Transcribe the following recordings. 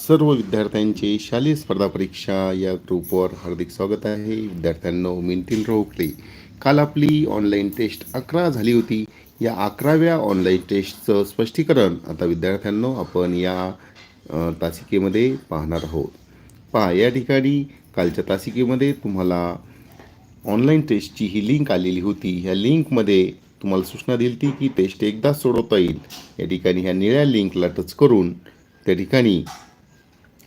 सर्व विद्यार्थ्यांचे शालेय स्पर्धा परीक्षा या ग्रुपवर हार्दिक स्वागत आहे. विद्यार्थ्यांनो मिंटीन रोखले. काल आपली ऑनलाईन टेस्ट अकरा झाली होती. या अकराव्या ऑनलाईन टेस्टचं स्पष्टीकरण आता विद्यार्थ्यांनो आपण या तासिकेमध्ये पाहणार आहोत. पहा या ठिकाणी कालच्या तासिकेमध्ये तुम्हाला ऑनलाईन टेस्टची ही लिंक आलेली होती. ह्या लिंकमध्ये तुम्हाला सूचना दिली होती की टेस्ट एकदाच सोडवता येईल. या ठिकाणी ह्या निळ्या लिंकला टच करून त्या ठिकाणी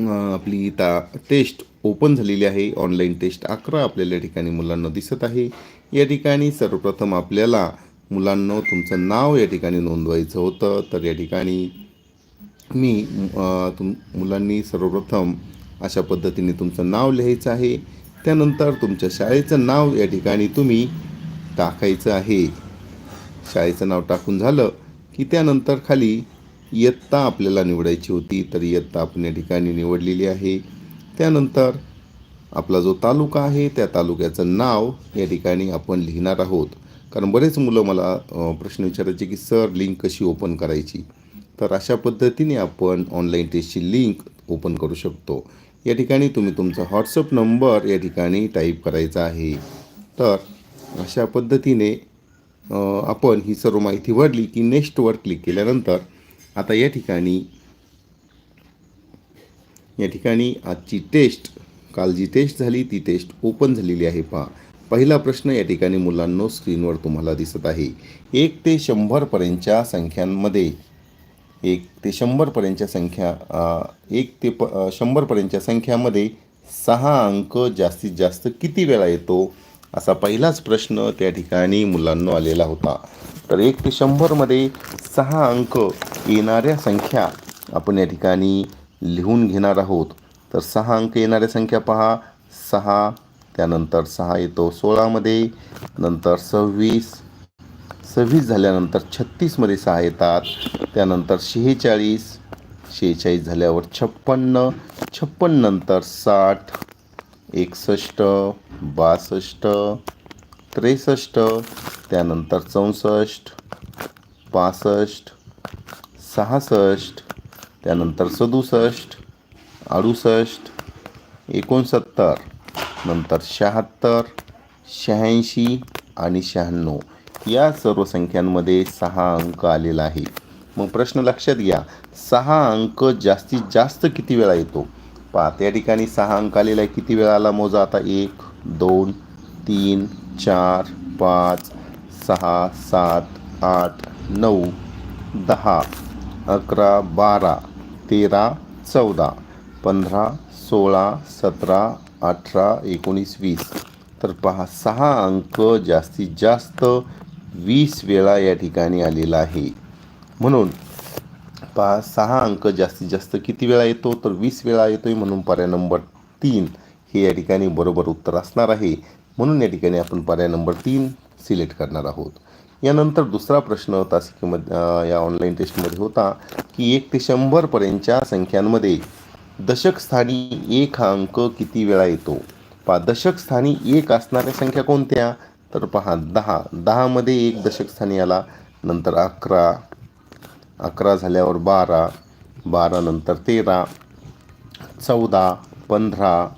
आपली ता टेस्ट ओपन झालेली आहे. ऑनलाईन टेस्ट अकरा आपल्याला या ठिकाणी मुलांना दिसत आहे. या ठिकाणी सर्वप्रथम आपल्याला मुलांना तुमचं नाव या ठिकाणी नोंदवायचं होतं. तर या ठिकाणी मी तुम मुलांनी सर्वप्रथम अशा पद्धतीने तुमचं नाव लिहायचं आहे. त्यानंतर तुमच्या शाळेचं नाव या ठिकाणी तुम्ही टाकायचं आहे. शाळेचं नाव टाकून झालं की त्यानंतर खाली इयत्ता आपल्याला निवडायची होती तर इयत्ता आपण या ठिकाणी निवडलेली आहे. त्यानंतर आपला जो तालुका आहे त्या तालुक्याचं नाव या ठिकाणी आपण लिहिणार आहोत. कारण बरेच मुलं मला प्रश्न विचारायचे की सर लिंक कशी ओपन करायची? तर अशा पद्धतीने आपण ऑनलाईन टेस्टची लिंक ओपन करू शकतो. या ठिकाणी तुम्ही तुमचा व्हॉट्सअप नंबर या ठिकाणी टाईप करायचा आहे. तर अशा पद्धतीने आपण ही सर्व माहिती भरली की नेक्स्टवर क्लिक केल्यानंतर आता या ठिकाणी या ठिकाणी आजची टेस्ट काल जी टेस्ट झाली ती टेस्ट ओपन झालेली आहे. पहा पहिला प्रश्न या ठिकाणी मुलांनो स्क्रीनवर तुम्हाला दिसत आहे. एक ते शंभरपर्यंतच्या संख्यांमध्ये एक ते शंभरपर्यंतच्या संख्या एक ते प शंभरपर्यंतच्या संख्यामध्ये सहा अंक जास्तीत जास्त किती वेळा येतो? असा पहिलाच प्रश्न त्या ठिकाणी मुलांना आलेला होता. तर एक ते शंभरमध्ये सहा अंक येणाऱ्या संख्या आपण या ठिकाणी लिहून घेणार आहोत. तर सहा अंक येणाऱ्या संख्या पहा. सहा त्यानंतर सहा येतो सोळामध्ये नंतर सव्वीस सव्वीस झाल्यानंतर छत्तीसमध्ये सहा येतात त्यानंतर शेहेचाळीस शेहेचाळीस झाल्यावर छप्पन्न छप्पन्न नंतर साठ एकसष्ट बासष्ट त्रेसष्ट त्यानंतर चौसष्ट पासष्ट सहासष्ट त्यानंतर सदुसष्ट अडुसष्ट एकोणसत्तर नंतर शहात्तर शहाऐंशी आणि शहाण्णव. या सर्व संख्यांमध्ये सहा अंक आलेला आहे. मग प्रश्न लक्षात घ्या. सहा अंक जास्तीत जास्त किती वेळा येतो? पहा त्या ठिकाणी सहा अंक आलेला आहे. किती वेळा आला मोजा? आता एक दोन तीन चार पाच सहा सात आठ नऊ दहा अकरा बारा तेरा चौदा पंधरा सोळा सतरा अठरा एकोणीस वीस. तर पहा सहा अंक जास्तीत जास्त वीस वेळा या ठिकाणी आलेला आहे. म्हणून पहा सहा अंक जास्तीत जास्त किती वेळा येतो? तर वीस वेळा येतोय म्हणून पर्याय नंबर तीन हे या ठिकाणी बरोबर उत्तर असणार आहे. म्हणून या ठिकाणी आपण पर्याय नंबर तीन सिलेक्ट करणार आहोत. यानंतर दुसरा प्रश्न तासिकेमध्ये या ऑनलाईन टेस्टमध्ये होता की एक ते शंभरपर्यंतच्या संख्यांमध्ये दशक स्थानी एक हा अंक किती वेळा येतो? पहा दशक स्थानी एक असणाऱ्या संख्या कोणत्या? तर पहा दहा. दहामध्ये एक दशक स्थानी आला नंतर अकरा. अकरा झाल्यावर बारा. बारा नंतर तेरा. चौदा पंधरा.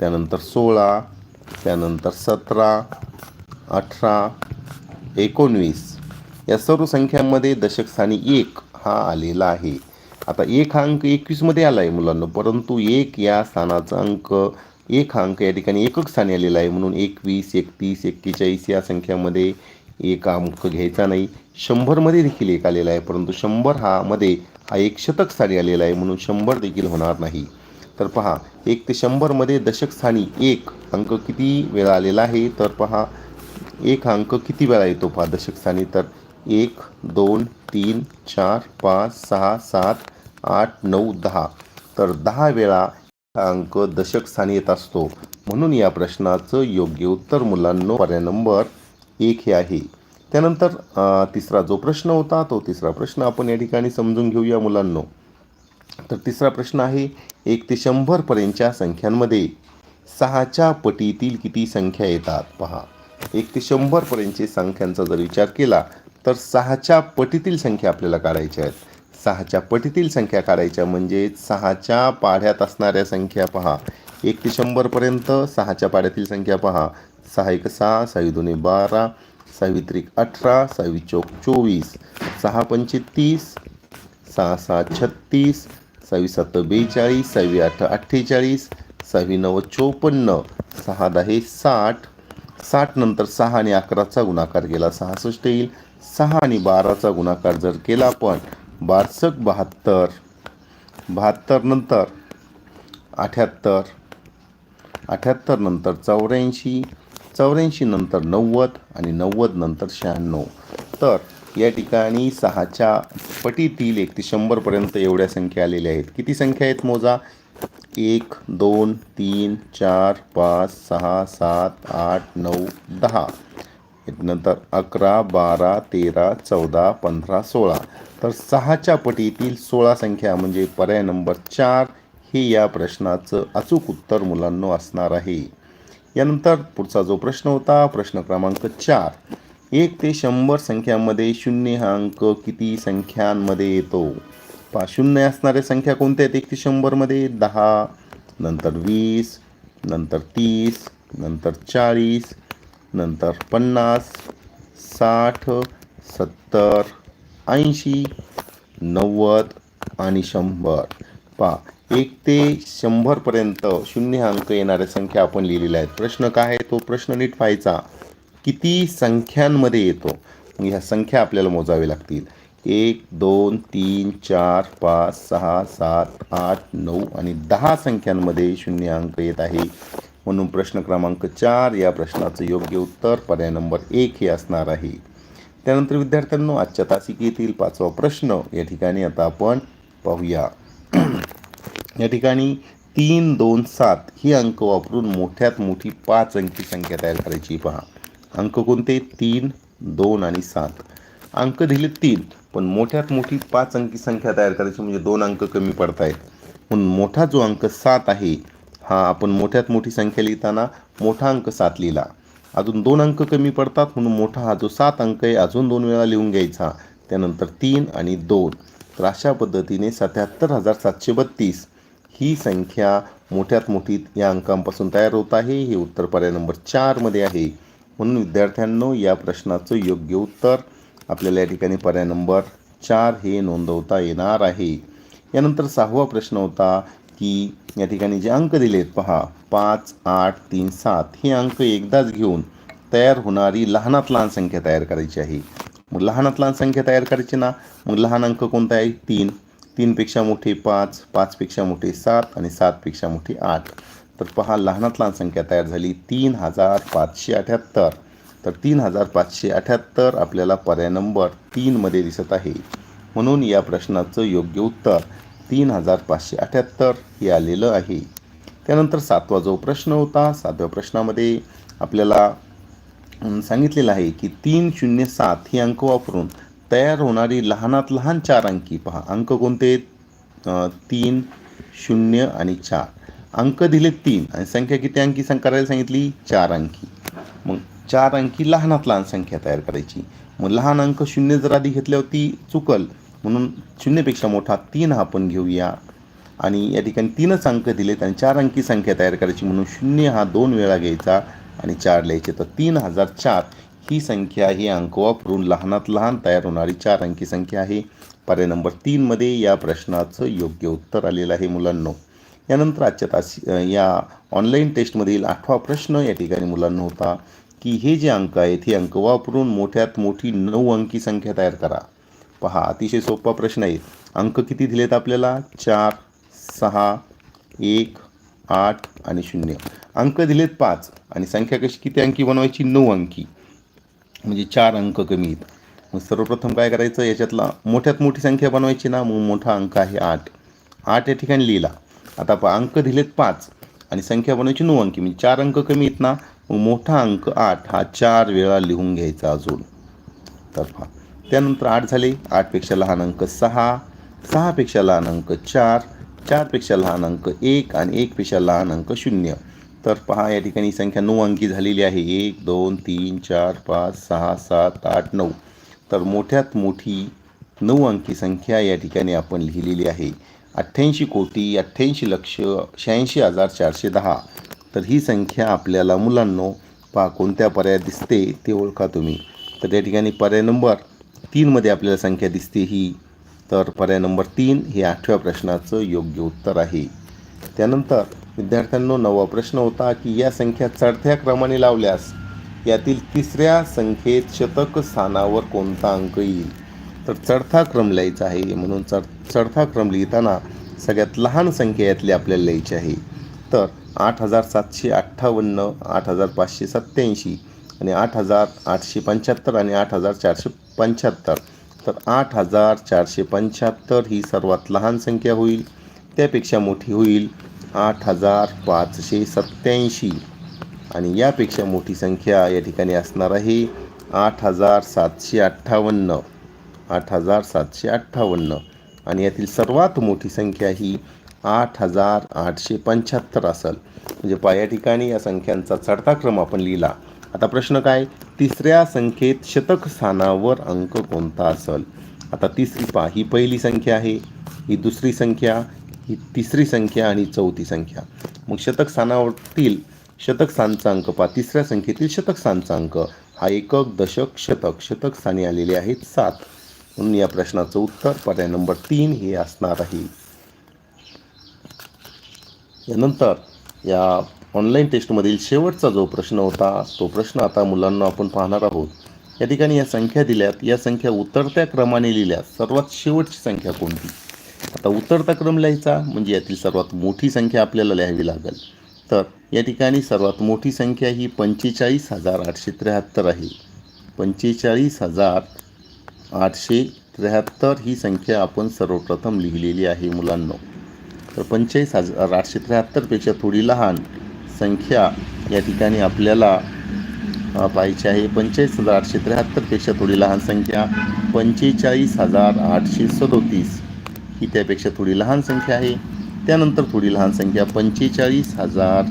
त्यानंतर सोळा. त्यानंतर सतरा. अठरा एकोणवीस या सर्व संख्यांमध्ये दशकस्थानी एक हा आलेला आहे. आता एक हा अंक एकवीसमध्ये आला आहे मुलांना परंतु एक या स्थानाचा अंक एक हा अंक या ठिकाणी एकक स्थानी आलेला आहे. म्हणून एकवीस एकतीस एक्केचाळीस या संख्यामध्ये एक अंक घ्यायचा नाही. शंभरमध्ये देखील एक आलेला आहे परंतु शंभर हा मध्ये हा एक शतक स्थानी आलेला आहे म्हणून शंभर देखील होणार नाही. तर पहा एक ते शंभरमध्ये दशकस्थानी एक अंक किती वेळा आलेला आहे? तर पहा एक अंक किती वेळा येतो पहा दशक स्थानी? तर एक दोन तीन चार पाच सहा सात आठ नऊ दहा. तर दहा वेळा अंक दशक स्थानी येत असतो. म्हणून या प्रश्नाचं योग्य उत्तर मुलांनो पर्याय नंबर एक हे आहे. त्यानंतर तिसरा जो प्रश्न होता तो तिसरा प्रश्न आपण या ठिकाणी समजून घेऊया मुलांनो. तर तिसरा प्रश्न आहे एक ते शंभरपर्यंतच्या संख्यांमध्ये सहाच्या पटीतील किती संख्या येतात? पहा. एक ते शंभरपर्यंतची संख्यांचा जर विचार केला तर सहाच्या पटीतील संख्या आपल्याला काढायच्या आहेत. सहाच्या पटीतील संख्या काढायच्या म्हणजे सहाच्या पाढ्यात असणाऱ्या संख्या पहा. एक ते शंभरपर्यंत सहाच्या पाढ्यातील संख्या पहा. सहा एक सहा सहावी दोन्ही बारा सहावी त्रिक अठरा सहावी चौक चोवीस सहा पंचे तीस सहा सहा छत्तीस सहावी सात बेचाळीस सहावी आठ अठ्ठेचाळीस सहावी नऊ चोपन्न सहा दहा साठ साठ नंतर सहा आणि अकराचा गुणाकार केला सहासष्ट येईल. सहा आणि बाराचा गुणाकार जर केला आपण बारसक बहात्तर. बहात्तर नंतर अठ्याहत्तर. अठ्याहत्तर नंतर चौऱ्याऐंशी. चौऱ्याऐंशी नंतर नव्वद आणि नव्वद नंतर शहाण्णव. तर या ठिकाणी सहाच्या पटीतील एक ते शंभरपर्यंत एवढ्या संख्या आलेल्या आहेत. किती संख्या आहेत मोजा? एक दोन तीन चार पाच सहा सात आठ नऊ दहा. नंतर अकरा बारा तेरा चौदा पंधरा सोळा. तर सहाच्या पटीतील सोळा संख्या म्हणजे पर्याय नंबर चार हे या प्रश्नाचं अचूक उत्तर मुलांनो असणार आहे. यानंतर पुढचा जो प्रश्न होता प्रश्न क्रमांक चार. एक ते शंभर संख्यामध्ये शून्य हा अंक किती संख्यांमध्ये येतो? पहा शून्य असणाऱ्या संख्या कोणत्या आहेत? एक ते शंभरमध्ये दहा नंतर वीस नंतर तीस नंतर चाळीस नंतर पन्नास साठ सत्तर ऐंशी नव्वद आणि शंभर. पहा एक ते शंभरपर्यंत शून्य अंक येणाऱ्या संख्या आपण लिहिलेल्या आहेत. प्रश्न काय आहे? तो प्रश्न नीट पाहायचा. किती संख्यांमध्ये येतो? ह्या संख्या आपल्याला मोजावे लागतील. एक दोन तीन चार पाच सहा सात आठ नऊ आणि दहा संख्यांमध्ये शून्य अंक येत आहे. म्हणून प्रश्न क्रमांक चार या प्रश्नाचं योग्य उत्तर पर्याय नंबर एक हे असणार आहे. त्यानंतर विद्यार्थ्यांनो आजच्या तासिकेतील पाचवा प्रश्न या ठिकाणी आता आपण पाहूया. या ठिकाणी तीन दोन सात ही अंक वापरून मोठ्यात मोठी पाच अंकी संख्या तयार करायची पहा अंक कोणते? तीन दोन आणि सात. अंक दिले तीन. पण मोठ्यात मोठी पाच अंकी संख्या तयार करायची म्हणजे दोन अंक कमी पडत आहेत म्हणून मोठा जो अंक सात आहे हा आपण मोठ्यात मोठी संख्या लिहिताना मोठा अंक सात लिहिला. अजून दोन अंक कमी पडतात म्हणून मोठा हा जो सात अंक आहे अजून दोन वेळा लिहून घ्यायचा. त्यानंतर तीन आणि दोन. तर अशा पद्धतीने सत्याहत्तर हजार सातशे बत्तीस ही संख्या मोठ्यात मोठी या अंकांपासून तयार होत आहे. हे उत्तर पर्याय नंबर चारमध्ये आहे. म्हणून विद्यार्थ्यांनो या प्रश्नाचं योग्य उत्तर आपल्याला या ठिकाणी पर्याय नंबर चार हे नोंदवता येणार आहे. यानंतर सहावा प्रश्न होता की या ठिकाणी जे अंक दिलेत पहा पाच आठ तीन सात हे अंक एकदाच घेऊन तयार होणारी लहानात लहान संख्या तयार करायची आहे. मग लहानात लहान संख्या तयार करायची ना? मग लहान अंक कोणता आहे? तीन. तीनपेक्षा मोठे पाच पाचपेक्षा मोठे सात आणि सातपेक्षा मोठे आठ. तर पहा लहानात लहान संख्या तयार झाली. तीन हजार पाचशे अठ्याहत्तर. तर तीन हजार पाचशे अठ्याहत्तर आपल्याला पर्याय नंबर तीनमध्ये दिसत आहे. म्हणून या प्रश्नाचं योग्य उत्तर तीन हजार पाचशे अठ्याहत्तर हे आलेलं आहे. त्यानंतर सातवा जो प्रश्न होता सातव्या प्रश्नामध्ये आपल्याला सांगितलेलं आहे की तीन शून्य सात ही अंक वापरून तयार होणारी लहानात लहान चार अंकी पहा. अंक कोणते तीन शून्य आणि चार. अंक दिले तीन आणि संख्या किती अंकी करायला सांगितली? चार अंकी. चार अंकी लहानात लहान संख्या तयार करायची. मग लहान अंक शून्य जर आधी घेतल्यावर ती चुकल म्हणून शून्यपेक्षा मोठा तीन हा आपण घेऊया. आणि या ठिकाणी तीनच अंक दिलेत आणि चार अंकी संख्या तयार करायची म्हणून शून्य हा दोन वेळा घ्यायचा आणि चार लिहायचे. तर तीन हजार चार ही संख्या ही अंक वापरून लहानात लहान तयार होणारी चार अंकी संख्या आहे. पर्याय नंबर तीनमध्ये या प्रश्नाचं योग्य उत्तर आलेलं आहे मुलांनो. यानंतर आजच्या तास या ऑनलाईन टेस्टमधील आठवा प्रश्न या ठिकाणी मुलांना होता. की हे जे अंक आहेत हे अंक वापरून मोठ्यात मोठी नऊ अंकी संख्या तयार करा. पहा अतिशय सोपा प्रश्न आहे. अंक किती दिलेत आपल्याला? चार सहा एक आठ आणि शून्य. अंक दिलेत पाच आणि संख्या कशी किती अंकी बनवायची? नऊ अंकी. म्हणजे चार अंक कमी आहेत. मग सर्वप्रथम काय करायचं? याच्यातला मोठ्यात मोठी संख्या बनवायची ना मग मोठा अंक आहे आठ. आठ या ठिकाणी लिहिला. आता प अंक दिलेत पाच आणि संख्या बनवायची नऊ अंकी. म्हणजे चार अंक कमी आहेत ना मोठा अंक आठ हा चार वेळा लिहून घ्यायचा अजून. तर पहा. त्यानंतर आठ झाले. आठपेक्षा लहान अंक सहा सहापेक्षा लहान अंक चार चारपेक्षा लहान अंक एक आणि एकपेक्षा लहान अंक शून्य. तर पहा या ठिकाणी संख्या नऊ अंकी झालेली आहे. एक दोन तीन चार पाच सहा सात आठ नऊ. तर मोठ्यात मोठी नऊ अंकी संख्या या ठिकाणी आपण लिहिलेली आहे. अठ्ठ्याऐंशी कोटी अठ्ठ्याऐंशी लक्ष शहाऐंशी हजार चारशे दहा. तर ही संख्या आपल्याला मुलांनो पहा कोणत्या पर्याय दिसते ते ओळखा तुम्ही. तर या ठिकाणी पर्याय नंबर तीनमध्ये आपल्याला संख्या दिसते ही. तर पर्याय नंबर तीन हे आठव्या प्रश्नाचं योग्य उत्तर आहे. त्यानंतर विद्यार्थ्यांनो नववा प्रश्न होता की या संख्या चढत्या क्रमाने लावल्यास यातील तिसऱ्या संख्येत शतक स्थानावर कोणता अंक येईल? तर चढता क्रम लिहायचा आहे. म्हणून चढ चढता क्रम लिहिताना सगळ्यात लहान संख्या यातली आपल्याला लिहायची आहे. तर आठ हजार सातशे अठ्ठावन्न आठ हजार पाचशे सत्त्याऐंशी आणि आठ हजार आठशे पंच्याहत्तर आणि आठ हजार चारशे पंच्याहत्तर. तर आठ हजार चारशे पंच्याहत्तर ही सर्वात लहान संख्या होईल. त्यापेक्षा मोठी होईल आठ हजार पाचशे सत्त्याऐंशी. आणि यापेक्षा मोठी संख्या या ठिकाणी असणार आहे आठ हजार सातशे अठ्ठावन्न. आठ हजार सातशे अठ्ठावन्न. आणि यातील सर्वात मोठी संख्या ही आठ हजार आठशे पंच्याहत्तर असेल. म्हणजे पा या ठिकाणी या संख्यांचा चढता क्रम आपण लिहिला. आता प्रश्न काय? तिसऱ्या संख्येत शतक स्थानावर अंक कोणता असेल? आता तिसरी पा ही पहिली संख्या आहे ही दुसरी संख्या ही तिसरी संख्या आणि चौथी संख्या. मग शतक स्थानावरील शतक स्थानचा अंक पहा. तिसऱ्या संख्येतील शतक स्थानचा अंक. हा एकक दशक शतक. शतक स्थानी आलेले आहेत सात. म्हणून या प्रश्नाचं उत्तर पर्याय नंबर तीन हे असणार आहे. यानंतर या ऑनलाईन टेस्टमधील शेवटचा जो प्रश्न होता तो प्रश्न आता मुलांना आपण पाहणार आहोत. या ठिकाणी या संख्या दिल्यात. या संख्या उतरत्या क्रमाने लिहिल्या सर्वात शेवटची संख्या कोणती? आता उतरता क्रम लिहायचा म्हणजे यातील सर्वात मोठी संख्या आपल्याला लिहावी लागेल. तर या ठिकाणी सर्वात मोठी संख्या ही पंचेचाळीस हजार आठशे त्र्याहत्तर आहे. पंचेचाळीस हजार आठशे त्र्याहत्तर ही संख्या आपण सर्वप्रथम लिहिलेली आहे मुलांनो. तर पंचेचाळीस हजार आठशे त्र्याहत्तरपेक्षा थोडी लहान संख्या या ठिकाणी आपल्याला पाहिजे पाहायची आहे. पंचेचाळीस हजार आठशे त्र्याहत्तरपेक्षा थोडी लहान संख्या पंचेचाळीस हजार आठशे सदोतीस ही त्यापेक्षा थोडी लहान संख्या आहे. त्यानंतर थोडी लहान संख्या पंचेचाळीस हजार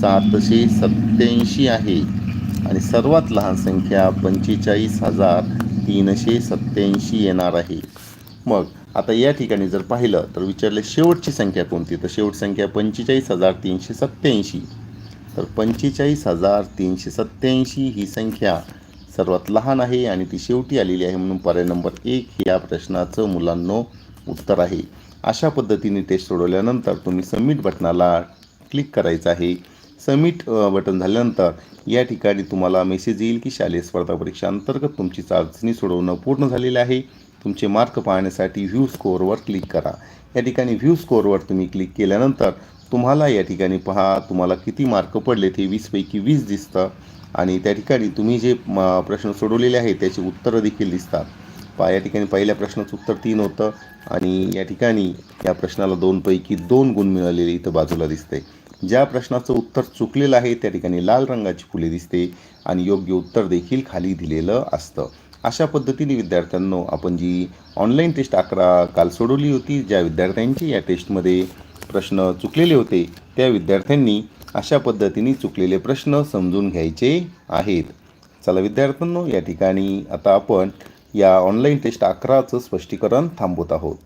सातशे सत्त्याऐंशी आहे. आणि सर्वात लहान संख्या पंचेचाळीस हजार तीनशे सत्त्याऐंशी येणार आहे. मग आता या ठिकाणी जर पाहिलं तर विचारले शेवटची संख्या कोणती? तर शेवट संख्या पंचेचाळीस हजार तीनशे सत्त्याऐंशी. तर पंचेचाळीस हजार तीनशे सत्त्याऐंशी ही संख्या सर्वात लहान आहे आणि ती शेवटी आलेली आहे म्हणून पर्याय नंबर एक या प्रश्नाचं मुलांनो उत्तर आहे. अशा पद्धतीने टेस्ट सोडवल्यानंतर तुम्ही सबमिट बटनाला क्लिक करायचं आहे. सबमिट बटन झाल्यानंतर या ठिकाणी तुम्हाला मेसेज येईल की शालेय स्पर्धा परीक्षा अंतर्गत तुमची चाचणी सोडवणं पूर्ण झालेलं आहे. तुमचे मार्क पाहण्यासाठी व्ह्यू स्कोअरवर क्लिक करा. या ठिकाणी व्ह्यू स्कोअरवर तुम्ही क्लिक केल्यानंतर तुम्हाला या ठिकाणी पहा तुम्हाला किती मार्क पडले ते वीसपैकी वीस दिसतं. आणि त्या ठिकाणी तुम्ही जे प्रश्न सोडवलेले आहेत त्याची उत्तरं देखील दिसतात. पहा या ठिकाणी पहिल्या प्रश्नाचं उत्तर तीन होतं. आणि या ठिकाणी या प्रश्नाला दोनपैकी दोन गुण मिळालेले इथं बाजूला दिसते ज्या प्रश्नाचं उत्तर चुकलेलं आहे त्या ठिकाणी लाल रंगाची फुले दिसते. आणि योग्य उत्तर देखील खाली दिलेलं असतं. अशा पद्धतीने विद्यार्थ्यांनो आपण जी ऑनलाईन टेस्ट अकरा काल सोडवली होती ज्या विद्यार्थ्यांची या टेस्टमध्ये प्रश्न चुकलेले होते त्या विद्यार्थ्यांनी अशा पद्धतीने चुकलेले प्रश्न समजून घ्यायचे आहेत. चला विद्यार्थ्यांनो या ठिकाणी आता आपण या ऑनलाईन टेस्ट अकराचं स्पष्टीकरण थांबवत आहोत.